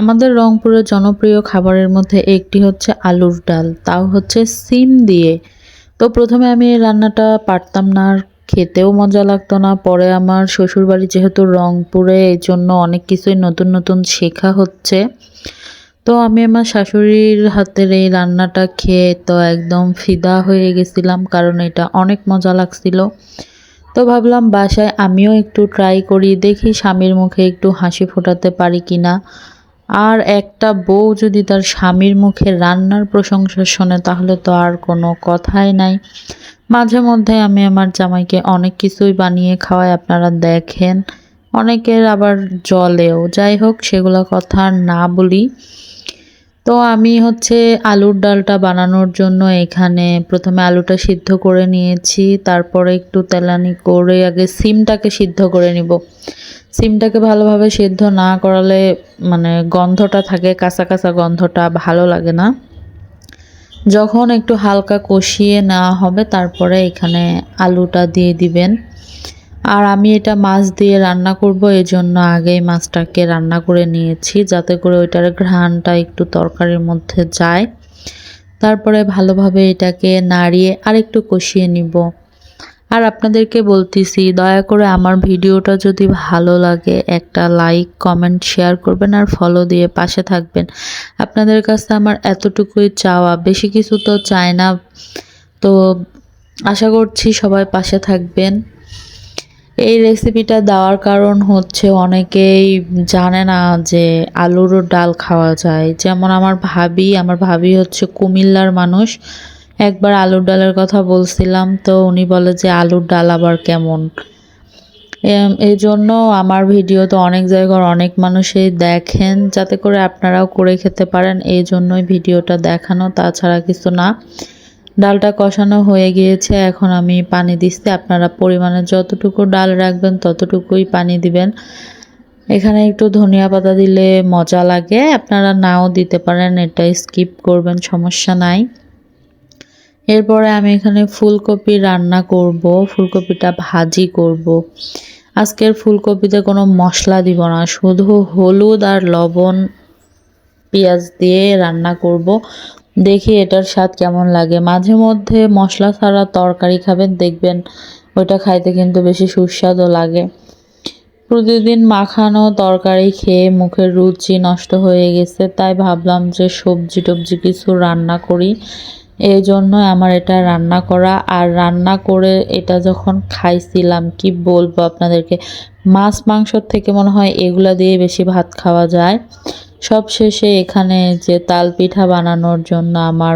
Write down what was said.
আমাদের রংপুরের জনপ্রিয় খাবারের মধ্যে একটি হচ্ছে আলুর ডাল, তাও হচ্ছে সিম দিয়ে। তো প্রথমে আমি এই রান্নাটা পারতাম না, আর খেতেও মজা লাগতো না। পরে আমার শ্বশুরবাড়ি যেহেতু রংপুরে, এই জন্য অনেক কিছুই নতুন নতুন শেখা হচ্ছে। তো আমি আমার শাশুড়ির হাতের এই রান্নাটা খেয়ে তো একদম ফিদা হয়ে গেছিলাম, কারণ এটা অনেক মজা লাগছিল। তো ভাবলাম বাসায় আমিও একটু ট্রাই করি, দেখি স্বামীর মুখে একটু হাসি ফোটাতে পারি কি না আর একটা বউ যদি তার স্বামীর মুখে রান্নার প্রশংসা শোনে, তাহলে তো আর কোনো কথাই নাই। মাঝে মধ্যে আমি আমার জামাইকে অনেক কিছুই বানিয়ে খাওয়াই, আপনারা দেখেন। অনেকের আবার জলেও যাই হোক, সেগুলো কথা না বলি। তো আমি হচ্ছে আলুর ডালটা বানানোর জন্য এখানে প্রথমে আলুটা সিদ্ধ করে নিয়েছি, তারপরে একটু তেলানি করে আগে সিমটাকে সিদ্ধ করে নিব। সিমটাকে ভালোভাবে সিদ্ধ না করালে মানে গন্ধটা থাকে, কাঁচা কাঁচা গন্ধটা ভালো লাগে না। যখন একটু হালকা কষিয়ে নেওয়া হবে, তারপরে এখানে আলুটা দিয়ে দিবেন। আর আমি এটা মাছ দিয়ে রান্না করব এই জন্য আগেই মাছটাকে রান্না করে নিয়েছি, যাতে করে ওইটার ঘ্রাণটা একটু তরকারির মধ্যে যায়। তারপরে ভালোভাবে এটাকে নাড়িয়ে আর একটু কষিয়ে নিব। আর আপনাদেরকে বলতেছি, দয়া করে আমার ভিডিওটা যদি ভালো লাগে, একটা লাইক, কমেন্ট, শেয়ার করবেন আর ফলো দিয়ে পাশে থাকবেন। আপনাদের কাছে আমার এতটুকুই চাওয়া, বেশি কিছু তো চাই না। তো আশা করছি সবাই পাশে থাকবেন। এই রেসিপিটা দেওয়ার কারণ হচ্ছে অনেকেই জানে না যে আলুর ডাল খাওয়া যায়। যেমন আমার ভাবি আমার ভাবি হচ্ছে কুমিল্লার মানুষ। একবার আলুর ডালের কথা বলছিলাম, তো উনি বলে যে আলুর ডাল আবার কেমন? এই জন্য আমার ভিডিও তো অনেক জায়গার অনেক মানুষই দেখেন, যাতে করে আপনারাও করে খেতে পারেন। এই জন্যই ভিডিওটা দেখানো, তাছাড়া কিছু না। ডালটা কষানো হয়ে গিয়েছে, এখন আমি পানি দিচ্ছি আপনারা পরিমাণে যতটুকু ডাল রাখবেন, ততটুকুই পানি দিবেন এখানে একটু ধনিয়া পাতা দিলে মজা লাগে আপনারা নাও দিতে পারেন, এটা স্কিপ করবেন, সমস্যা নাই এরপরে আমি এখানে ফুলকপি রান্না করব, ফুলকপিটা ভাজি করব। আজকের ফুলকপিতে কোনো মশলা দিব না, শুধু হলুদ আর লবণ, পেঁয়াজ দিয়ে রান্না করব। দেখি এটার স্বাদ কেমন লাগে। মাঝে মধ্যে মশলা ছাড়া তরকারি খাবেন, দেখবেন ওইটা খাইতে কিন্তু বেশি সুস্বাদু লাগে। প্রতিদিন মাখানো তরকারি খেয়ে মুখের রুচি নষ্ট হয়ে গেছে, তাই ভাবলাম যে সবজি টবজি কিছু রান্না করি। এই জন্য আমার এটা রান্না করা। আর রান্না করে এটা যখন খাইছিলাম, কি বলব আপনাদেরকে? মাছ, মাংসর থেকে মনে হয় এগুলা দিয়ে বেশি ভাত খাওয়া যায়। সব শেষে এখানে যে তালপিঠা বানানোর জন্য আমার